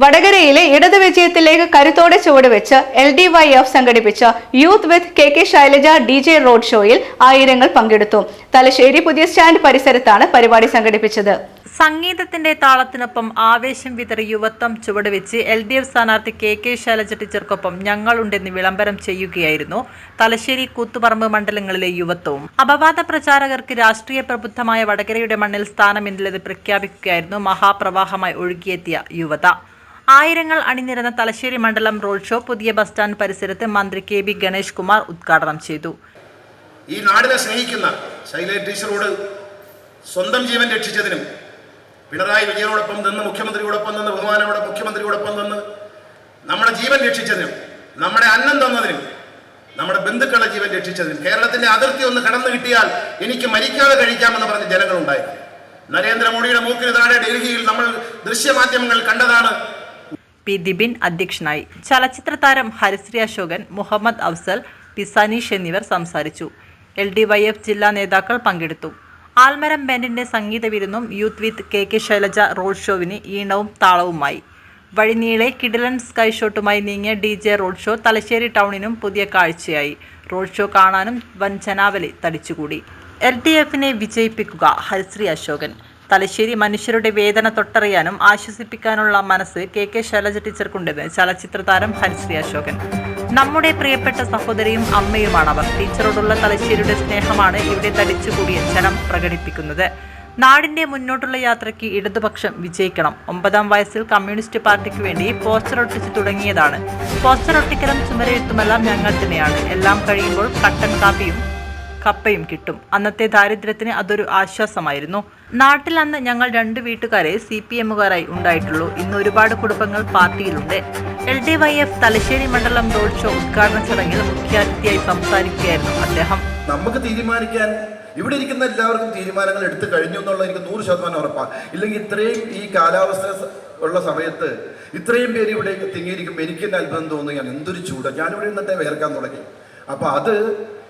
വടകരയിലെ ഇടത് വിജയത്തിലേക്ക് കരുത്തോടെ ചുവടുവെച്ച് എൽ ഡി വൈ എഫ് സംഘടിപ്പിച്ച youth with K K Shailaja D J road ഷോയിൽ ആയിരങ്ങൾ പങ്കെടുത്തു. തലശ്ശേരി പുതിയ സ്റ്റാൻഡ് പരിസരത്താണ് പരിപാടി സംഘടിപ്പിച്ചത്. സംഗീതത്തിന്റെ താളത്തിനൊപ്പം ആവേശം വിതറി യുവത്വം ചുവടുവെച്ച് എൽ ഡി എഫ് സ്ഥാനാർത്ഥി കെ കെ ശൈലജ ടീച്ചർക്കൊപ്പം ഞങ്ങളുണ്ടെന്ന് വിളംബരം ചെയ്യുകയായിരുന്നു തലശ്ശേരി കൂത്തുപറമ്പ് മണ്ഡലങ്ങളിലെ യുവത്വവും. അപവാദ പ്രചാരകർക്ക് രാഷ്ട്രീയ പ്രബുദ്ധമായ വടകരയുടെ മണ്ണിൽ സ്ഥാനമില്ലെന്നത് പ്രഖ്യാപിക്കുകയായിരുന്നു മഹാപ്രവാഹമായി ഒഴുകിയെത്തിയ യുവത. ആയിരങ്ങൾ അണിനിരന്ന തലശ്ശേരി മണ്ഡലം റോഡ് ഷോ പുതിയ ബസ് സ്റ്റാൻഡ് പരിസരത്ത് മന്ത്രി കെ ബി ഗണേഷ് കുമാർ ഉദ്ഘാടനം ചെയ്തു. ഈ നാടിനെ സ്നേഹിക്കുന്ന ശൈലേ ടീച്ചറോട് സ്വന്തം ജീവൻ രക്ഷിച്ചതിനും പിണറായി വിജയനോടൊപ്പം നിന്ന് മുഖ്യമന്ത്രിയോടൊപ്പം നിന്ന് ബഹുമാനോടെ മുഖ്യമന്ത്രിയോടൊപ്പം നിന്ന് നമ്മുടെ ജീവൻ രക്ഷിച്ചതിനും നമ്മുടെ അന്നം തന്നതിനും നമ്മുടെ ബന്ധുക്കളുടെ ജീവൻ രക്ഷിച്ചതിനും കേരളത്തിന്റെ അതിർത്തി ഒന്ന് കടന്നു കിട്ടിയാൽ എനിക്ക് മരിക്കാതെ കഴിക്കാമെന്ന് പറഞ്ഞ ജനങ്ങളുണ്ടായിരുന്നു. നരേന്ദ്രമോദിയുടെ മൂക്കിന് താഴെ ഡൽഹിയിൽ നമ്മൾ ദൃശ്യമാധ്യമങ്ങൾ കണ്ടതാണ് പി ദിബിൻ അധ്യക്ഷനായി. ചലച്ചിത്ര താരം ഹരിശ്രീ അശോകൻ മുഹമ്മദ് അഫ്സൽ പി സനീഷ് എന്നിവർ സംസാരിച്ചു. എൽ ഡി വൈ എഫ് ജില്ലാ നേതാക്കൾ പങ്കെടുത്തു. ആൽമരം ബാൻഡിന്റെ സംഗീത വിരുന്നും youth with K K Shailaja road ഷോവിന് ഈണവും താളവുമായി. വഴിനീളെ കിഡിലൻ സ്കൈ ഷോട്ടുമായി നീങ്ങിയ D J road show Thalassery ടൗണിനും പുതിയ കാഴ്ചയായി. റോഡ് ഷോ കാണാനും വൻ ജനാവലി തടിച്ചുകൂടി. എൽ ഡി എഫിനെ വിജയിപ്പിക്കുക ഹരിശ്രീ അശോകൻ. തലശ്ശേരി മനുഷ്യരുടെ വേദന തൊട്ടറിയാനും ആശ്വസിപ്പിക്കാനുള്ള മനസ്സ് കെ കെ ശൈലജ ടീച്ചർക്കുണ്ടെന്ന് ചലച്ചിത്ര താരം ഹരിശ്രീ അശോകൻ. നമ്മുടെ പ്രിയപ്പെട്ട സഹോദരിയും അമ്മയുമാണ് അവർ. ടീച്ചറോടുള്ള തലശ്ശേരിയുടെ സ്നേഹമാണ് ഇവിടെ തടിച്ചുകൂടിയ ജനം പ്രകടിപ്പിക്കുന്നത്. നാടിന്റെ മുന്നോട്ടുള്ള യാത്രയ്ക്ക് ഇടതുപക്ഷം വിജയിക്കണം. ഒമ്പതാം വയസ്സിൽ കമ്മ്യൂണിസ്റ്റ് പാർട്ടിക്ക് വേണ്ടി പോസ്റ്റർ ഒട്ടിച്ച് തുടങ്ങിയതാണ്. പോസ്റ്റർ ഒട്ടിക്കലും ചുമരെഴുത്തുമെല്ലാം ഞങ്ങൾ തന്നെയാണ്. എല്ലാം കഴിയുമ്പോൾ കട്ടൻ കാപ്പിയും കപ്പയും കിട്ടും. അന്നത്തെ ദാരിദ്ര്യത്തിന് അതൊരു ആശ്വാസമായിരുന്നു. നാട്ടിൽ അന്ന് ഞങ്ങൾ രണ്ട് വീട്ടുകാരെ സി പി എമ്മുകാരായി ഉണ്ടായിട്ടുള്ളൂ. ഇന്ന് ഒരുപാട് കുടുംബങ്ങൾ പാർട്ടിയിലുണ്ട്. L D Y F Thalassery മണ്ഡലം റോഡ് ഷോ ഉദ്ഘാടന ചടങ്ങിൽ മുഖ്യാതിഥിയായി സംസാരിക്കുകയായിരുന്നു അദ്ദേഹം. നമുക്ക് തീരുമാനിക്കാൻ ഇവിടെ ഇരിക്കുന്ന എല്ലാവർക്കും തീരുമാനങ്ങൾ എടുത്തു കഴിഞ്ഞു എന്നുള്ള എനിക്ക് നൂറ് ശതമാനം ഉറപ്പാണ് ഇല്ലെങ്കിൽ ഇത്രയും ഈ കാലാവസ്ഥ ഉള്ള സമയത്ത് ഇത്രയും പേര് ഇവിടെ തിങ്ങിയിരിക്കുമ്പോൾ എനിക്ക് തന്നെ അത്ഭുതം തോന്നുകയാണ് എന്തൊരു ചൂട്. ഞാനിവിടെ ഇന്നത്തെ വേർക്കാൻ തുടങ്ങി. അപ്പോൾ അത്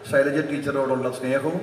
ശൈലജ ടീച്ചറോടുള്ള സ്നേഹവും